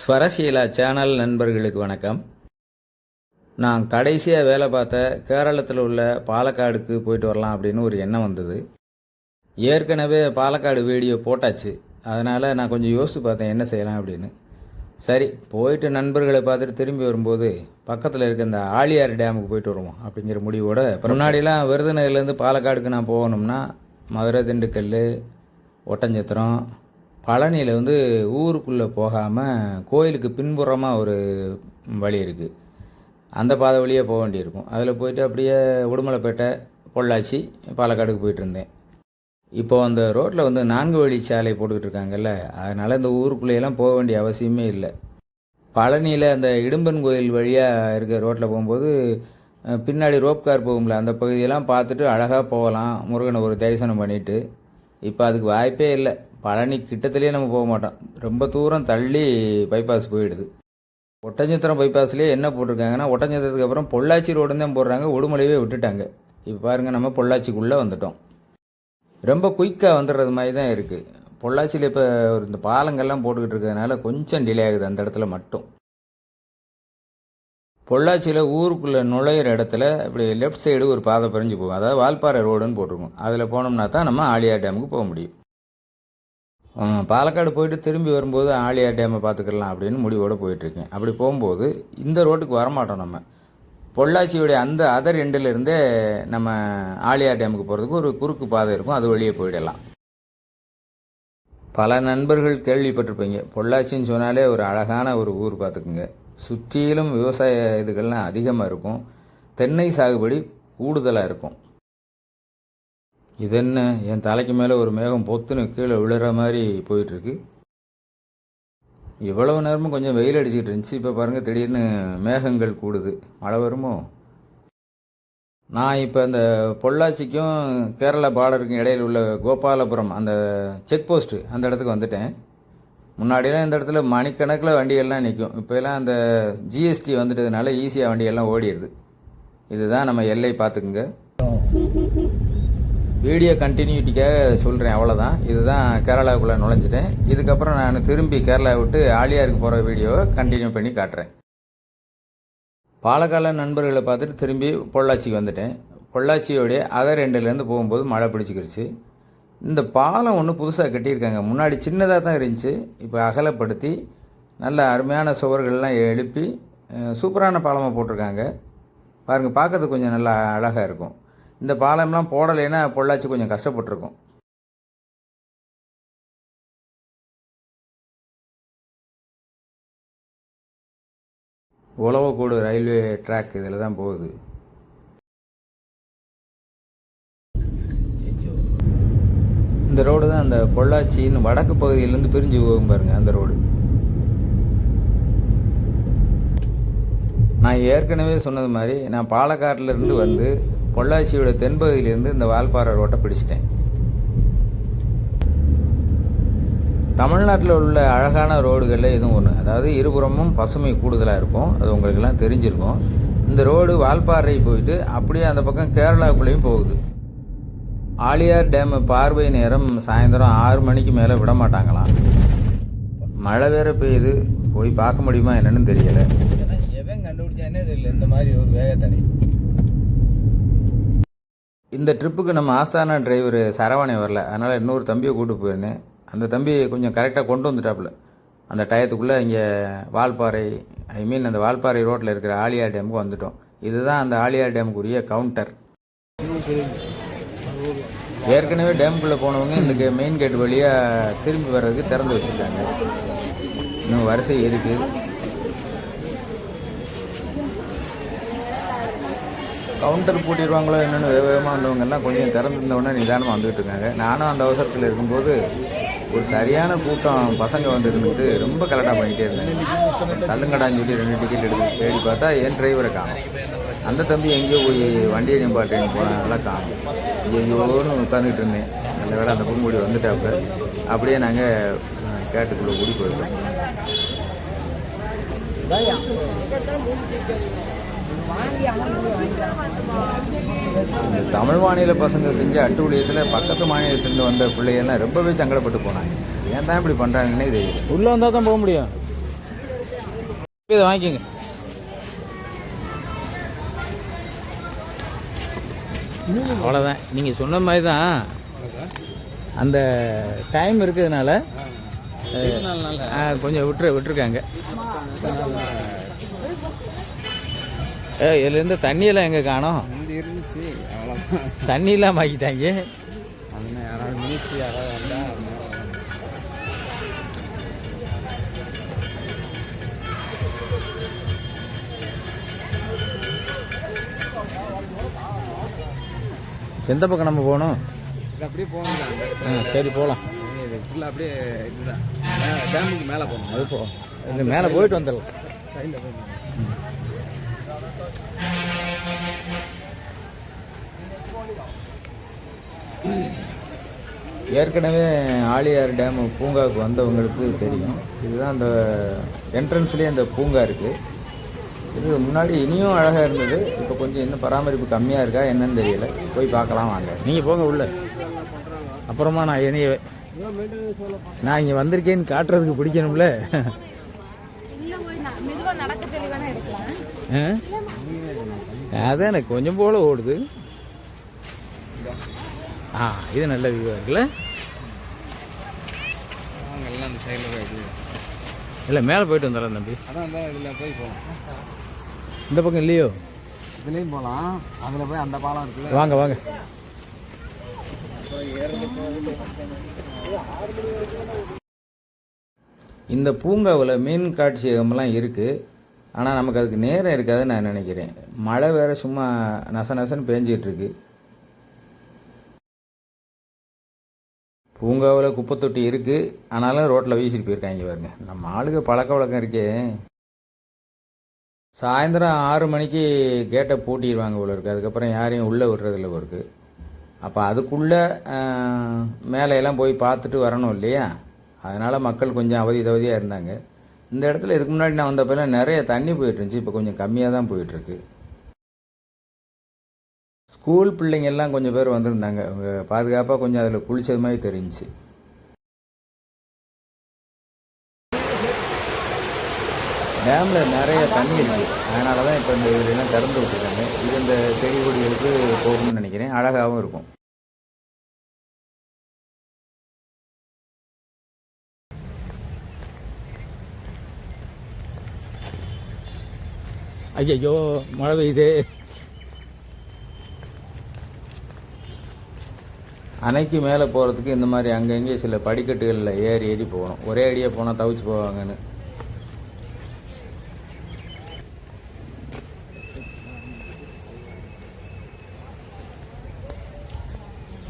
ஸ்வரசீலா channel நண்பர்களுக்கு வணக்கம். நான் கடைசியாக வேலை பார்த்த கேரளத்தில் உள்ள பாலக்காடுக்கு போயிட்டு வரலாம் அப்படின்னு ஒரு எண்ணம் வந்தது. ஏற்கனவே பாலக்காடு வீடியோ போட்டாச்சு. அதனால் நான் கொஞ்சம் யோசித்து பார்த்தேன் என்ன செய்யலாம் அப்படின்னு. சரி போயிட்டு நண்பர்களை பார்த்துட்டு திரும்பி வரும்போது பக்கத்தில் இருக்க இந்த ஆழியார் டேமுக்கு போயிட்டு வருவோம் அப்படிங்கிற முடிவோட முன்னாடிலாம் விருதுநகர்லேருந்து பாலக்காடுக்கு நான் போகணும்னா மதுரை திண்டுக்கல் ஒட்டஞ்சத்திரம் பழனியில் வந்து ஊருக்குள்ளே போகாமல் கோயிலுக்கு பின்புறமாக ஒரு வழி இருக்குது அந்த பாதை வழியாக போக வேண்டியிருக்கும். அதில் போயிட்டு அப்படியே உடுமலைப்பேட்டை பொள்ளாச்சி பாலக்காடுக்கு போயிட்டு இருந்தேன். இப்போ அந்த ரோட்டில் வந்து நான்கு வழி சாலை போட்டுக்கிட்டு இருக்காங்கல்ல அதனால் இந்த ஊருக்குள்ளேயெல்லாம் போக வேண்டிய அவசியமே இல்லை. பழனியில் அந்த இடும்பன் கோயில் வழியாக இருக்க ரோட்டில் போகும்போது பின்னாடி ரோப் கார் போகும்ல அந்த பகுதியெல்லாம் பார்த்துட்டு அழகாக போகலாம். முருகனை ஒரு தரிசனம் பண்ணிட்டு இப்போ அதுக்கு வாய்ப்பே இல்லை. பழனி கிட்டத்துலேயே நம்ம போக மாட்டோம். ரொம்ப தூரம் தள்ளி பைபாஸ் போயிடுது. ஒட்டஞ்சத்திரம் பைபாஸ்லேயே என்ன போட்டிருக்காங்கன்னா ஒட்டஞ்சத்திரத்துக்கு அப்புறம் பொள்ளாச்சி ரோடு தான் போடுறாங்க. உடுமலையே விட்டுட்டாங்க. இப்போ பாருங்கள் நம்ம பொள்ளாச்சிக்குள்ளே வந்துட்டோம். ரொம்ப குயிக்காக வந்துடுறது மாதிரி தான் இருக்குது பொள்ளாச்சியில் இப்போ இந்த பாலங்கள்லாம் போட்டுக்கிட்டு இருக்கிறதுனால கொஞ்சம் டிலே ஆகுது அந்த இடத்துல மட்டும். பொள்ளாச்சியில் ஊருக்குள்ளே நுழையிற இடத்துல இப்படி லெஃப்ட் சைடு ஒரு பாதை பிரிஞ்சு போகும். அதாவது வால்பாறை ரோடுன்னு போட்டிருக்கும். அதில் போனோம்னா தான் நம்ம ஆலியா டேமுக்கு போக முடியும். பாலக்காடு போயிட்டு திரும்பி வரும்போது ஆலியா டேமை பார்த்துக்கலாம் அப்படின்னு முடிவோடு போயிட்டுருக்கேன். அப்படி போகும்போது இந்த ரோட்டுக்கு வரமாட்டோம் நம்ம. பொள்ளாச்சியுடைய அந்த அதர் எண்டில் இருந்தே நம்ம ஆலியா டேமுக்கு போகிறதுக்கு ஒரு குறுக்கு பாதை இருக்கும். அது வழியே போயிடலாம். பல நண்பர்கள் கேள்விப்பட்டிருப்பீங்க. பொள்ளாச்சின்னு சொன்னாலே ஒரு அழகான ஒரு ஊர் பார்த்துக்குங்க. சுற்றிலும் விவசாய இதுகள்லாம் அதிகமாக இருக்கும். தென்னை சாகுபடி கூடுதலாக இருக்கும். இது என்ன? என் தலைக்கு மேலே ஒரு மேகம் பொத்துன்னு கீழே விழுற மாதிரி போயிட்டுருக்கு. இவ்வளவு நேரமும் கொஞ்சம் வெயில் அடிச்சுக்கிட்டு இருந்துச்சு. இப்போ பாருங்கள் திடீர்னு மேகங்கள் கூடுது. மழை வருமோ? நான் இப்போ இந்த பொள்ளாச்சிக்கும் கேரளா பார்டருக்கும் இடையில உள்ள கோபாலபுரம் அந்த செக் போஸ்ட்டு அந்த இடத்துக்கு வந்துட்டேன். முன்னாடியெல்லாம் இந்த இடத்துல மணிக்கணக்கில் வண்டிகள்லாம் நிற்கும். இப்போ எல்லாம் அந்த ஜிஎஸ்டி வந்துட்டதுனால ஈஸியாக வண்டியெல்லாம் ஓடிடுது. இதுதான் நம்ம எல்லை பார்த்துக்குங்க. வீடியோ கண்டினியூட்டிக்காக சொல்கிறேன் அவ்வளோதான் இதுதான் கேரளாவுக்குள்ளே நுழைஞ்சிட்டேன். இதுக்கப்புறம் நான் திரும்பி கேரளா விட்டு ஆலியாருக்கு போகிற வீடியோவை கண்டினியூ பண்ணி காட்டுறேன். பாலக்கால நண்பர்களை பார்த்துட்டு திரும்பி பொள்ளாச்சிக்கு வந்துட்டேன். பொள்ளாச்சியோடைய அதர் எண்டுலேருந்து போகும்போது மழை பிடிச்சிக்கிருச்சு. இந்த பாலம் ஒன்று புதுசாக கட்டியிருக்காங்க. முன்னாடி சின்னதாக தான் இருந்துச்சு. இப்போ அகலப்படுத்தி நல்ல அருமையான சுவர்கள்லாம் எழுப்பி சூப்பரான பாலமாக போட்டிருக்காங்க. பாருங்கள் பார்க்கறதுக்கு கொஞ்சம் நல்லா அழகாக இருக்கும். இந்த பாலம்லாம் போடலைன்னா பொள்ளாச்சி கொஞ்சம் கஷ்டப்பட்டிருக்கும். உழவக்கூடு ரயில்வே ட்ராக் இதில் தான் போகுது. இந்த ரோடு தான் அந்த பொள்ளாச்சின்னு வடக்கு பகுதியிலேருந்து பிரிஞ்சு போகும் பாருங்கள் அந்த ரோடு. நான் ஏற்கனவே சொன்னது மாதிரி நான் பாலக்காட்டில் இருந்து வந்து பொள்ளாச்சியோட தென்பகுதியிலேருந்து இந்த வால்பாறை ரோட்டை பிடிச்சிட்டேன். தமிழ்நாட்டில் உள்ள அழகான ரோடுகளில் இதுவும் ஒன்று அதாவது இருபுறமும் பசுமை கூடுதலாக இருக்கும். அது உங்களுக்கெல்லாம் தெரிஞ்சிருக்கும். இந்த ரோடு வால்பாறை போயிட்டு அப்படியே அந்த பக்கம் கேரளாவுக்குள்ளேயும் போகுது. ஆலியார் டேம் பார்வை நேரம் சாயந்தரம் ஆறு மணிக்கு மேலே விட மாட்டாங்களாம். மழை வேற பெய்யுது. போய் பார்க்க முடியுமா என்னன்னு தெரியல. எவன் கண்டுபிடிச்சானே தெரியல. இந்த மாதிரி ஒரு வேகத்தடை இந்த ட்ரிப்புக்கு நம்ம ஆஸ்தானா டிரைவர் சரவணை வரல. அதனால் இன்னொரு தம்பியை கூட்டு போயிருந்தேன். அந்த தம்பி கொஞ்சம் கரெக்டாக கொண்டு வந்துட்டாப்புல. அந்த டயத்துக்குள்ளே இங்கே வால்பாறை ஐ மீன் அந்த வால்பாறை ரோட்டில் இருக்கிற ஆலியார் டேமுக்கு வந்துட்டோம். இதுதான் அந்த ஆலியார் டேமுக்குரிய கவுண்டர் ஏற்கனவே டேமுக்குள்ளே போனவங்க இந்த மெயின் கேட் வழியாக திரும்பி வர்றதுக்கு திறந்து வச்சுருக்காங்க. இன்னும் வரிசை இருக்குது கவுண்டர் பூட்டிடுவாங்களோ என்னென்னு வேகமாக வந்தவங்கெல்லாம் கொஞ்சம் திறந்துருந்தவொடனே நிதானமாக வந்துகிட்டு இருக்காங்க. நானும் அந்த அவசரத்தில் இருக்கும்போது ஒரு சரியான கூட்டம் பசங்க வந்து இருந்துட்டு ரொம்ப கரெக்டாக பண்ணிகிட்டே இருந்தேன். தள்ளுங்கடான்னு சொல்லி ரெண்டு டிக்கெட் எடுத்து தேடி பார்த்தா என் டிரைவரை காணும். அந்த தம்பி எங்கேயோ போய் வண்டியை நிப்பாட்டேன்னு போனதெல்லாம் காணும். எங்கேயோன்னு உட்காந்துக்கிட்டு இருந்தேன். நல்ல வேலை அந்த பொன்முடி வந்துட்டாப்ப அப்படியே நாங்கள் கேட்டுக்குள்ளே ஓடி போயிருக்கோம் இந்த தமிழ் மாநில பசங்க செஞ்ச அட்டுழியத்தில் பக்கத்து மாநிலத்திலிருந்து வந்த பிள்ளைகள்லாம் ரொம்பவே சங்கடப்பட்டு போனாங்க. ஏன் தான் இப்படி பண்ணுறாங்கன்னே தெரியல. உள்ளே வந்தால் தான் போக முடியும். இதை வாங்கிக்கோங்க. அவ்வளோதான் நீங்கள் சொன்ன மாதிரி தான் அந்த டைம் இருக்கிறதுனால கொஞ்சம் விட்டுரு விட்டுருக்காங்க. ஏ இதுலேருந்து தண்ணியெல்லாம் எங்கே காணோம்? இருந்துச்சு அவ்வளோதான் தண்ணியெல்லாம் ஆக்கிட்டாங்க எந்த பக்கம் நம்ம போகணும்? அப்படியே போகணும் ஆ சரி போகலாம். இது ஃபுல்லாக அப்படியே இதுதான். டேமுக்கு மேலே போகணும். அது போ மேலே போயிட்டு வந்துடலாம். சைடில் போய் ஏற்கனவே ஆழியார் டேம் பூங்காவுக்கு வந்தவங்களுக்கு தெரியும். இதுதான் அந்த என்ட்ரன்ஸ்லேயே அந்த பூங்கா இருக்குது இது முன்னாடி இனியும் அழகாக இருந்தது. இப்போ கொஞ்சம் இன்னும் பராமரிப்பு கம்மியாக இருக்கா என்னன்னு தெரியல. போய் பார்க்கலாம் வாங்க. நீங்கள் போங்க உள்ள. அப்புறமா நான் இனிய நான் இங்கே வந்திருக்கேன்னு காட்டுறதுக்கு பிடிக்கணும்ல. அதான் எனக்கு கொஞ்சம் போல ஓடுது. ஆ இது நல்ல வியூவாக இருக்குல்ல? அந்த சைடில் போய் இது. இல்லை மேலே போயிட்டு வந்துடலாம் தம்பி. அதான் அந்த இதில் போய் போகலாம் இந்த பக்கம் இல்லையோ? இதுலேயும் போகலாம் அதில் போய் அந்த பாலம் இருக்குல்ல. வாங்க வாங்க. இந்த பூங்காவில் மீன் காட்சியகம்லாம் இருக்குது ஆனால் நமக்கு அதுக்கு நேரம் இருக்காதுன்னு நான் நினைக்கிறேன். மழை வேற சும்மா நச நசன்னு பேஞ்சிட்டு பூங்காவில் குப்பை தொட்டி இருக்குது ஆனாலும் ரோட்டில் வீசிட்டு போயிருக்காங்க பாருங்க. நம்ம ஆளுக்கு பழக்க வழக்கம் இருக்கே. சாயந்தரம் ஆறு மணிக்கு கேட்டை பூட்டிடுவாங்க போல இருக்குது அதுக்கப்புறம் யாரையும் உள்ளே விடுறதில்ல போல இருக்கு. அப்போ அதுக்குள்ளே மேலையெல்லாம் போய் பார்த்துட்டு வரணும் இல்லையா? அதனால் மக்கள் கொஞ்சம் அவதி தவதியாக இருந்தாங்க. இந்த இடத்துல இதுக்கு முன்னாடி நான் வந்தப்பெல்லாம் நிறைய தண்ணி போயிட்டு இருந்துச்சு. இப்போ கொஞ்சம் கம்மியாக தான் போயிட்டுருக்கு ஸ்கூல் பிள்ளைங்கள்லாம் கொஞ்சம் பேர் வந்திருந்தாங்க. பாதுகாப்பாக கொஞ்சம் அதில் குளிச்சது மாதிரி தெரிஞ்சுச்சு. டேமில் நிறைய தண்ணி இருக்குது அதனால தான் இப்போ இந்த இதுலாம் திறந்து விட்டுருக்காங்க. இது இந்த செடி கொடிகளுக்கு போகணும்னு நினைக்கிறேன். அழகாகவும் இருக்கும். ஐயோ மழை பெய்யுது. அணைக்கு மேலே போகிறதுக்கு இந்த மாதிரி அங்கங்கே சில படிக்கட்டுகளில் ஏறி ஏறி போகணும். ஒரே அடியாக போனால் தவிச்சு போவாங்கன்னு.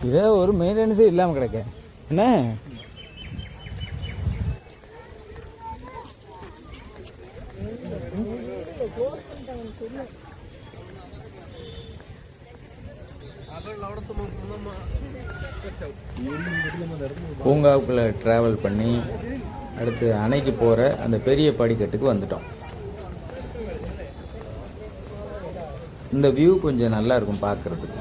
இதே ஒரு மெயின்டெனன்ஸே இல்லாமல் கிடைக்க என்ன? ட்ராவல் பண்ணி அடுத்து அணைக்கு போகிற அந்த பெரிய படிக்கட்டுக்கு வந்துட்டோம். இந்த வியூ கொஞ்சம் நல்லா இருக்கும் பார்க்குறதுக்கு.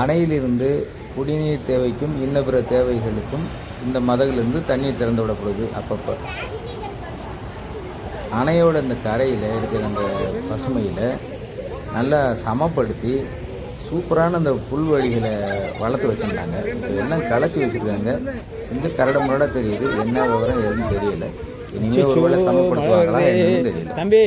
அணையிலிருந்து குடிநீர் தேவைக்கும் இன்ன பிற தேவைகளுக்கும் இந்த மதகிலிருந்து தண்ணீர் திறந்து விடப்படுது அப்பப்போ. அணையோட இந்த கரையில் இருக்கிற அந்த பசுமையில் நல்லா சமப்படுத்தி சூப்பரான அந்த புல்வெளிகளை வளர்த்து வச்சுருந்தாங்க இப்போ எல்லாம் களைச்சி வச்சுருக்காங்க. இந்த கரடு முரடாக தெரியுது. என்ன விவரம் எதுவும் தெரியல. இனிமேல் ஒரு வேளை சமப்படுத்துவாங்களா என்னன்னு தெரியல. தம்பி.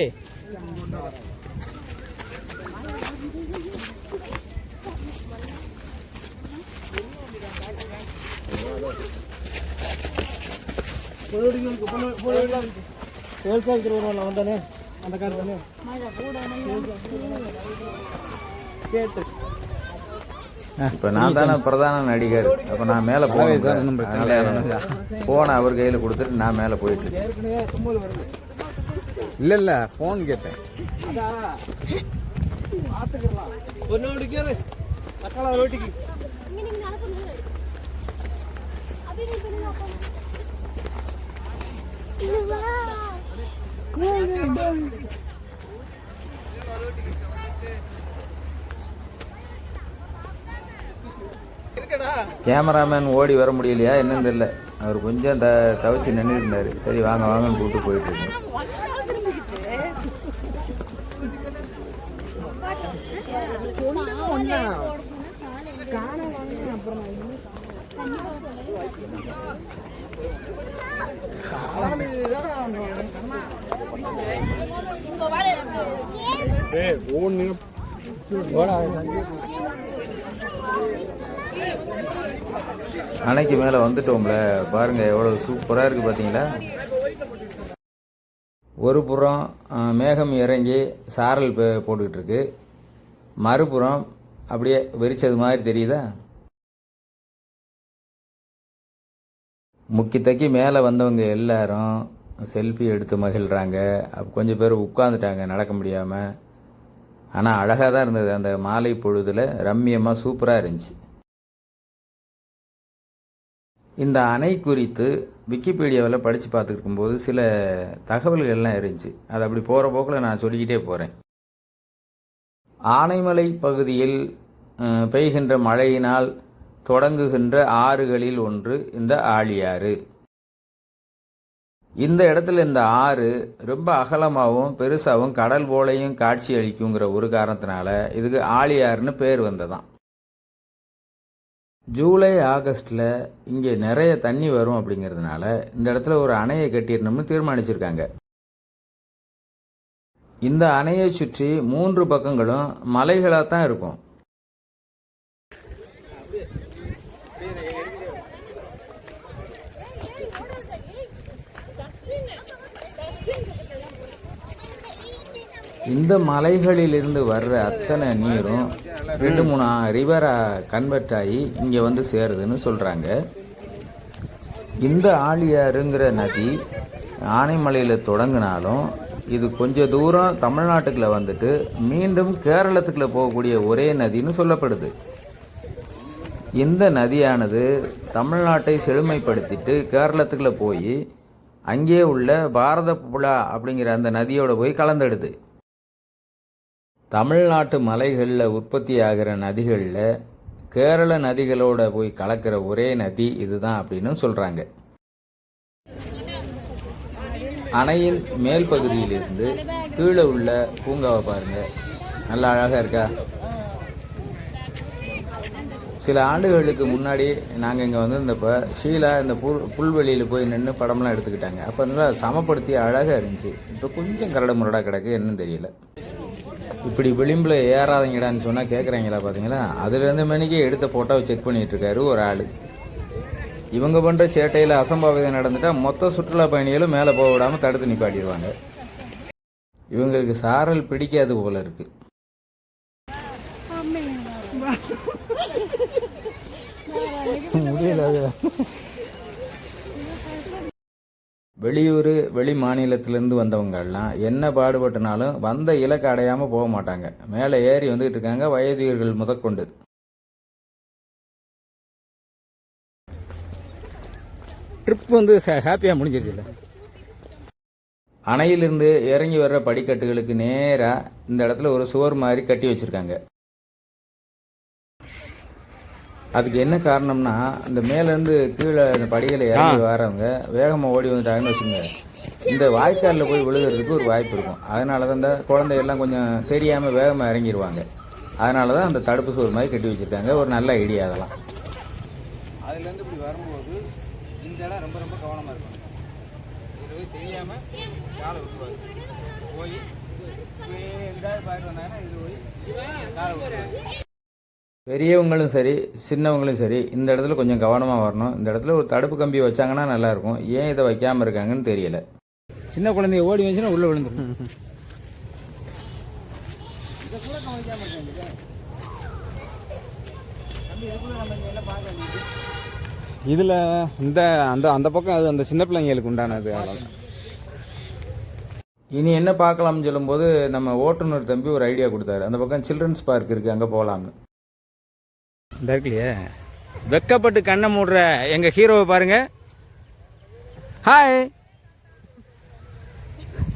வந்தானே அந்த கார் தானே கேட்டு. இப்போ நான் தானே பிரதான நடிகர். அப்போ நான் மேலே போகணும் அதனால போனை அவர் கையில் கொடுத்துட்டு நான் மேலே போயிட்டு இல்லை இல்லை ஃபோன் கேட்டேன். அதா பார்த்துக்கலாம் ஒன்னோடு கேரு தக்காளா ரோட்டிக்கு இங்க நீங்க நடக்கணும் அப்படியே நீ பண்ணுங்க அப்பா இல்ல இருக்கடா கேமராமேன் ஓடி வர முடியலையா? என்னன்னு தெரியல. அவர் கொஞ்சம் த தவிச்சு நின்றுருந்தார் சரி வாங்க வாங்கன்னு கூப்பிட்டு போயிட்டு இருக்கோம் ஏய் அணைக்கு மேலே வந்துட்டோம்ல. பாருங்க எவ்வளோ சூப்பராக இருக்குது பார்த்தீங்களா ஒரு புறம் மேகம் இறங்கி சாரல் போட்டுக்கிட்டு இருக்கு. மறுபுறம் அப்படியே வெறிச்சது மாதிரி தெரியுதா? முக்கி தக்கி மேலே வந்தவங்க எல்லாரும் செல்ஃபி எடுத்து மகிழ்கிறாங்க அப்ப கொஞ்சம் பேர் உட்காந்துட்டாங்க நடக்க முடியாமல் ஆனால் அழகாக தான் இருந்தது. அந்த மாலை பொழுதில் ரம்மியமாக சூப்பராக இருந்துச்சு. இந்த அணை குறித்து விக்கிபீடியாவில் படித்து பார்த்துருக்கும்போது சில தகவல்கள்லாம் இருந்துச்சு. அது அப்படி போகிற போக்கில் நான் சொல்லிக்கிட்டே போகிறேன் ஆனைமலை பகுதியில் பெய்கின்ற மழையினால் தொடங்குகின்ற ஆறுகளில் ஒன்று இந்த ஆழியாறு. இந்த இடத்துல இந்த ஆறு ரொம்ப அகலமாகவும் பெருசாகவும் கடல் போலையும் காட்சி அளிக்குங்கிற ஒரு காரணத்தினால இதுக்கு ஆழியாறுன்னு பேர் வந்ததான் ஜூலை ஆகஸ்டில் இங்கே நிறைய தண்ணி வரும் அப்படிங்கிறதுனால இந்த இடத்துல ஒரு அணையை கட்டிடணும்னு தீர்மானிச்சிருக்காங்க. இந்த அணையை சுற்றி மூன்று பக்கங்களும் மலைகளாக தான் இருக்கும். இந்த மலைகளிலிருந்து வர்ற அத்தனை நீரும் ரெண்டு மூணு ரிவரா கன்வெர்ட் ஆகி இங்கே வந்து சேருதுன்னு சொல்கிறாங்க இந்த ஆழியாறுங்கிற நதி ஆனைமலையில் தொடங்கினாலும் இது கொஞ்ச தூரம் தமிழ்நாட்டுக்குள்ள வந்துட்டு மீண்டும் கேரளத்துக்குள்ள போகக்கூடிய ஒரே நதின்னு சொல்லப்படுது. இந்த நதியானது தமிழ்நாட்டை செழுமைப்படுத்திட்டு கேரளத்துக்குள்ள போய் அங்கே உள்ள பாரத புலா அப்படிங்கிற அந்த நதியோட போய் கலந்துடுது. தமிழ்நாட்டு மலைகளில் உற்பத்தி ஆகிற நதிகளில் கேரள நதிகளோட போய் கலக்கிற ஒரே நதி இதுதான் அப்படின்னு சொல்கிறாங்க அணையின் மேல் பகுதியிலிருந்து கீழே உள்ள பூங்காவை பாருங்க. நல்லா அழகாக இருக்கா? சில ஆண்டுகளுக்கு முன்னாடி நாங்கள் இங்கே வந்திருந்தப்போ ஷீலா இந்த புல் புல்வெளியில் போய் நின்று படம்லாம் எடுத்துக்கிட்டாங்க. அப்போ நல்லா சமப்படுத்தி அழகாக இருந்துச்சு. இப்போ கொஞ்சம் கரடு முரடாக கிடக்கு என்னன்னு தெரியல. இப்படி விளிம்பில் ஏறாதீங்கடான்னு சொன்னால் கேட்குறாங்களா பார்த்தீங்களா அதுலேருந்து மணிக்கு எடுத்த ஃபோட்டோவை செக் பண்ணிட்டு இருக்காரு ஒரு ஆள். இவங்க பண்ணுற சேட்டையில் அசம்பாவிதம் நடந்துட்டா மொத்த சுற்றுலா பயணிகளும் மேலே போக விடாமல் தடுத்து நிப்பாட்டிடுவாங்க. இவங்களுக்கு சாரல் பிடிக்காது போல இருக்கு. முடியல வெளியூர் வெளி மாநிலத்திலேருந்து வந்தவங்கெல்லாம் என்ன பாடுபட்டனாலும் வந்த இலக்கை அடையாமல் போக மாட்டாங்க. மேலே ஏறி வந்துகிட்டு இருக்காங்க வயதிகர்கள் முதற்கொண்டு. ட்ரிப் வந்து ஹாப்பியாக முடிஞ்சிருச்சுல்ல? அணையிலிருந்து இறங்கி வர்ற படிக்கட்டுகளுக்கு நேராக இந்த இடத்துல ஒரு சுவர் மாதிரி கட்டி வச்சிருக்காங்க. அதுக்கு என்ன காரணம்னா இந்த மேலேருந்து கீழே இந்த படிகளை இறங்கி வரவங்க வேகமாக ஓடி வந்துட்டாங்கன்னு வச்சுங்க. இந்த வாய்க்காலில் போய் விழுகிறதுக்கு ஒரு வாய்ப்பு இருக்கும். அதனால தான் இந்த குழந்தையெல்லாம் கொஞ்சம் தெரியாமல் வேகமாக இறங்கிடுவாங்க அதனால தான் அந்த தடுப்பு சுவர் மாதிரி கட்டி வச்சுருக்காங்க. ஒரு நல்ல ஐடியா அதெல்லாம். அதுலேருந்து இப்படி வரும்போது இந்த இடம் ரொம்ப ரொம்ப கவனமாக இருக்கும் போய் தெரியாமல் காலை விட்டுருவாரு. போய் எங்கேயாவது வந்தாங்கன்னா இது போய் காலை விட்டுருவாரு. பெரியவங்களும் சரி சின்னவங்களும் சரி இந்த இடத்துல கொஞ்சம் கவனமாக வரணும். இந்த இடத்துல ஒரு தடுப்பு கம்பி வச்சாங்கன்னா நல்லாயிருக்கும் ஏன் இதை வைக்காமல் இருக்காங்கன்னு தெரியல. சின்ன குழந்தைய ஓடி வந்துச்சுன்னா உள்ளே விழுந்துரும். இதில் இந்த அந்த அந்த பக்கம் அது அந்த சின்ன பிள்ளைங்களுக்கு உண்டானது இனி என்ன பார்க்கலாம்னு சொல்லும்போது நம்ம ஓட்டுநர் தம்பி ஒரு ஐடியா கொடுத்தாரு. அந்த பக்கம் சில்ட்ரன்ஸ் பார்க் இருக்குது அங்கே போகலாம்னு இந்த இருக்குல்லையே? வெக்கப்பட்டு கண்ணை மூடுற எங்கள் ஹீரோவை பாருங்க. ஹாய்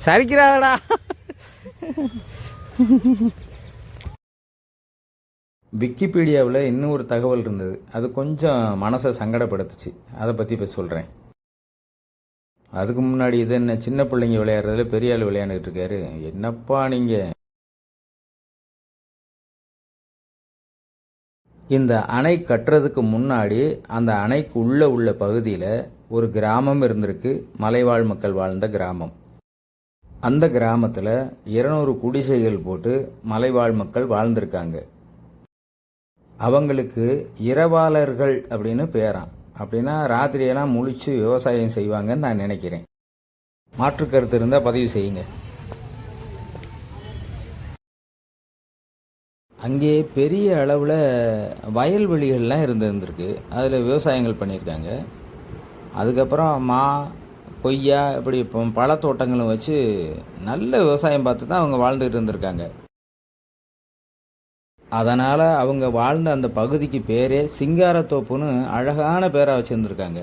சரிக்கிறாடா விக்கிபீடியாவில் இன்னும் ஒரு தகவல் இருந்தது. அது கொஞ்சம் மனசை சங்கடப்படுத்துச்சு. அதை பற்றி இப்போ சொல்கிறேன் அதுக்கு முன்னாடி இது என்ன சின்ன பிள்ளைங்க விளையாடுறதுல பெரிய ஆள் விளையாண்டுட்டு இருக்காரு. என்னப்பா நீங்கள் இந்த அணை கட்டுறதுக்கு முன்னாடி அந்த அணைக்கு உள்ளே உள்ள பகுதியில் ஒரு கிராமம் இருந்திருக்கு. மலைவாழ் மக்கள் வாழ்ந்த கிராமம். அந்த கிராமத்தில் இருநூறு குடிசைகள் போட்டு மலைவாழ் மக்கள் வாழ்ந்திருக்காங்க. அவங்களுக்கு இரவாளர்கள் அப்படின்னு பேராம். அப்படின்னா ராத்திரியெல்லாம் முழிச்சு விவசாயம் செய்வாங்கன்னு நான் நினைக்கிறேன். மாற்று கருத்து இருந்தால் பதிவு செய்யுங்க. அங்கே பெரிய அளவில் வயல்வெளிகள்லாம் இருந்திருந்திருக்கு. அதில் விவசாயங்கள் பண்ணியிருக்காங்க. அதுக்கப்புறம் மா கொய்யா இப்படி இப்போ பழத்தோட்டங்களும் வச்சு நல்ல விவசாயம் பார்த்து தான் அவங்க வாழ்ந்துகிட்டு இருந்திருக்காங்க. அதனால் அவங்க வாழ்ந்த அந்த பகுதிக்கு பேரே சிங்காரத்தோப்புன்னு அழகான பேராக வச்சுருந்துருக்காங்க.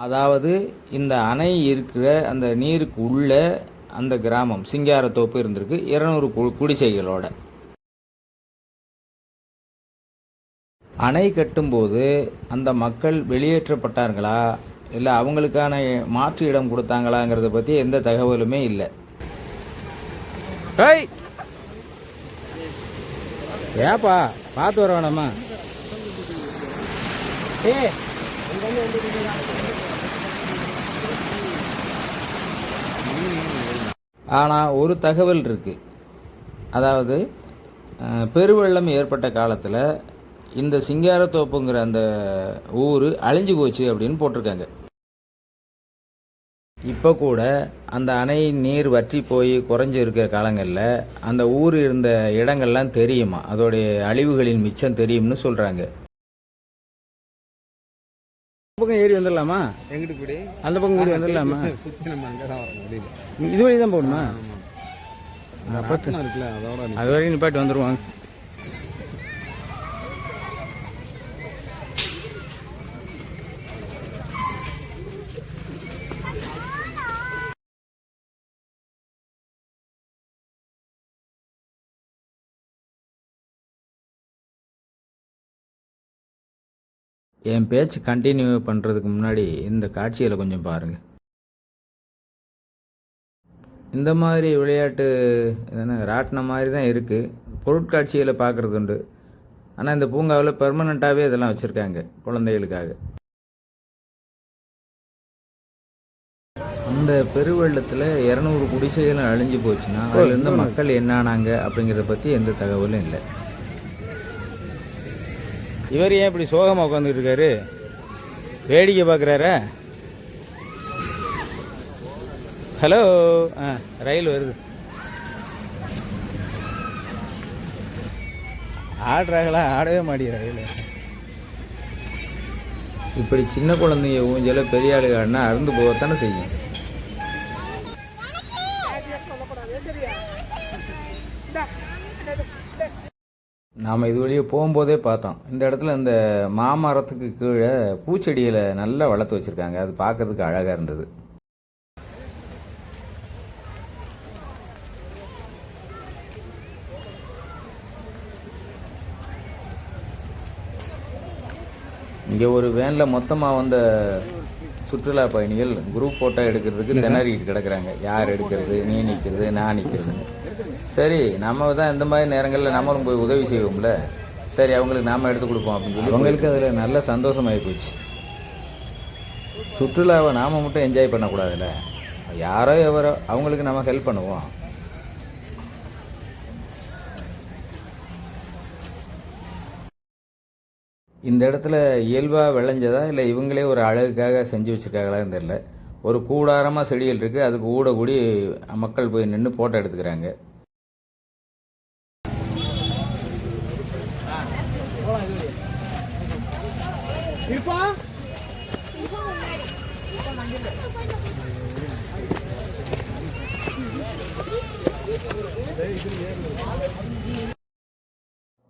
அதாவது இந்த அணை இருக்கிற அந்த நீருக்கு உள்ளே அந்த கிராமம் சிங்காரத்தோப்பு இருந்திருக்கு. இருநூறு கு குடிசைகளோட. அணை கட்டும்போது அந்த மக்கள் வெளியேற்றப்பட்டார்களா? இல்லை அவங்களுக்கான மாற்று இடம் கொடுத்தாங்களாங்கிறத பற்றி எந்த தகவலுமே இல்லை. ஏப்பா பார்த்து வர வேணாமா ஏ ஆனால் ஒரு தகவல் இருக்குது அதாவது பெருவெள்ளம் ஏற்பட்ட காலத்தில் இந்த சிங்காரத்தோப்புங்கிற அந்த ஊர் அழிஞ்சு போச்சு அப்படின்னு போட்டிருக்காங்க. இப்போ கூட அந்த அணை நீர் வற்றி போய் குறைஞ்சி இருக்கிற காலங்களில் அந்த ஊர் இருந்த இடங்கள்லாம் தெரியுமா? அதோடைய அழிவுகளின் மிச்சம் தெரியும்னு சொல்கிறாங்க பக்கம் ஏறி வந்துடலாமா? எங்கிட்டு அந்த பக்கம் கூடி வந்துடலாமா? சுற்றி நம்ம அங்கே தான் வரணும் முடியல இது வழி தான் போகணுமா பத்து இருக்குல்ல அதோட அது வரைக்கும் நிப்பாட்டி வந்துடுவாங்க என் பேச்சு கண்டினியூ பண்ணுறதுக்கு முன்னாடி இந்த காட்சிகளை கொஞ்சம் பாருங்கள் இந்த மாதிரி விளையாட்டு என்ன ராட்டினம் மாதிரி தான் இருக்குது பொருட்காட்சிகளை பார்க்குறது உண்டு. ஆனால் இந்த பூங்காவில் பெர்மனண்ட்டாகவே இதெல்லாம் வச்சுருக்காங்க குழந்தைகளுக்காக. அந்த பெருவெள்ளத்தில் இரநூறு குடிசைகளும் அழிஞ்சு போச்சுன்னா அதுலேருந்து மக்கள் என்னானாங்க அப்படிங்கிறத பற்றி எந்த தகவலும் இல்லை. இவர் ஏன் இப்படி சோகமாக உட்காந்துட்டு இருக்காரு? வேடிக்கை பார்க்குறாரா? ஹலோ ஆ ரயில் வருது. ஆடுறாங்களா? ஆடவே மாட்டேங்கிற ரயில். இப்படி சின்ன குழந்தைங்க ஊஞ்சல பெரிய ஆளுகாடுனா ஆடினா அறுந்து போகத்தானே செய்யும். நாம் இது வழியே போகும்போதே பார்த்தோம். இந்த இடத்துல இந்த மாமரத்துக்கு கீழே பூச்செடிகளை நல்லா வளர்த்து வச்சுருக்காங்க. அது பார்க்கறதுக்கு அழகாக இருந்தது. இங்கே ஒரு வேனில் மொத்தமாக வந்த சுற்றுலா பயணிகள் குரூப் ஃபோட்டோ எடுக்கிறதுக்கு திணறிட்டு கிடக்குறாங்க. யார் எடுக்கிறது நீ நிற்கிறது நான் நிற்கிறது சரி நம்ம தான் இந்த மாதிரி நேரங்களில் நம்மளும் போய் உதவி செய்வோம்ல. சரி அவங்களுக்கு நாம எடுத்து கொடுப்போம் அப்படின்னு சொல்லி அவங்களுக்கு அதில் நல்ல சந்தோஷமாகி போச்சு. சுற்றுலாவை நாம் மட்டும் என்ஜாய் பண்ணக்கூடாதுல்ல. யாரோ எவரோ அவங்களுக்கு நம்ம ஹெல்ப் பண்ணுவோம். இந்த இடத்துல இயல்பாக விளைஞ்சதா இல்லை இவங்களே ஒரு அழகுக்காக செஞ்சு வச்சுருக்காங்களான்னு தெரில ஒரு கூடாரமாக செடிகள் இருக்குது அதுக்கு ஊட கூடி மக்கள் போய் நின்று ஃபோட்டோ எடுத்துக்கிறாங்க.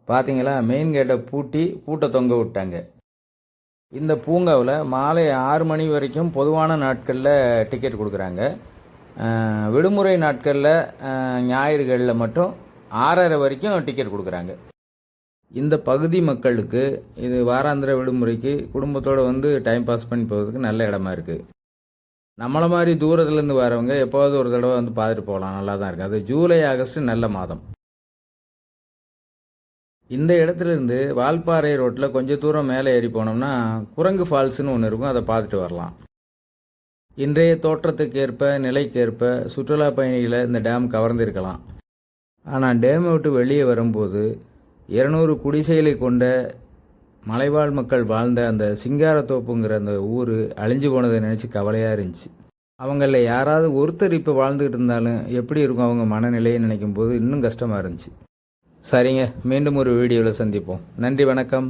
பார்த்தீங்களா மெயின் கேட்டை பூட்டி பூட்டை தொங்க விட்டாங்க. இந்த பூங்காவில் மாலை ஆறு மணி வரைக்கும் பொதுவான நாட்களில் டிக்கெட் கொடுக்குறாங்க. விடுமுறை நாட்களில் ஞாயிறுகளில் மட்டும் ஆறரை வரைக்கும் டிக்கெட் கொடுக்குறாங்க. இந்த பகுதி மக்களுக்கு இது வாராந்திர விடுமுறைக்கு குடும்பத்தோடு வந்து டைம் பாஸ் பண்ணி போகிறதுக்கு நல்ல இடமா இருக்குது நம்மளை மாதிரி தூரத்துலேருந்து வரவங்க எப்போவது ஒரு தடவை வந்து பார்த்துட்டு போகலாம். நல்லா தான் இருக்குது அது ஜூலை ஆகஸ்ட் நல்ல மாதம். இந்த இடத்துல இருந்து வால்பாறை ரோட்டில் கொஞ்சம் தூரம் மேலே ஏறி போனோம்னா குரங்கு ஃபால்ஸ்னு ஒன்று இருக்கும். அதை பார்த்துட்டு வரலாம். இன்றைய தோற்றத்துக்கு ஏற்ப நிலைக்கேற்ப சுற்றுலா பயணிகளை இந்த டேம் கவர்ந்திருக்கலாம். ஆனால் டேமை விட்டு வெளியே வரும்போது இருநூறு குடிசைகளை கொண்ட மலைவாழ் மக்கள் வாழ்ந்த அந்த சிங்காரத்தோப்புங்கிற அந்த ஊர் அழிஞ்சு போனதை நினச்சி கவலையாக இருந்துச்சு. அவங்களில் யாராவது ஒருத்தர் இப்போ வாழ்ந்துக்கிட்டு இருந்தாலும் எப்படி இருக்கும் அவங்க மனநிலையை நினைக்கும் போது இன்னும் கஷ்டமாக இருந்துச்சு. சரிங்க மீண்டும் ஒரு வீடியோவில் சந்திப்போம். நன்றி வணக்கம்.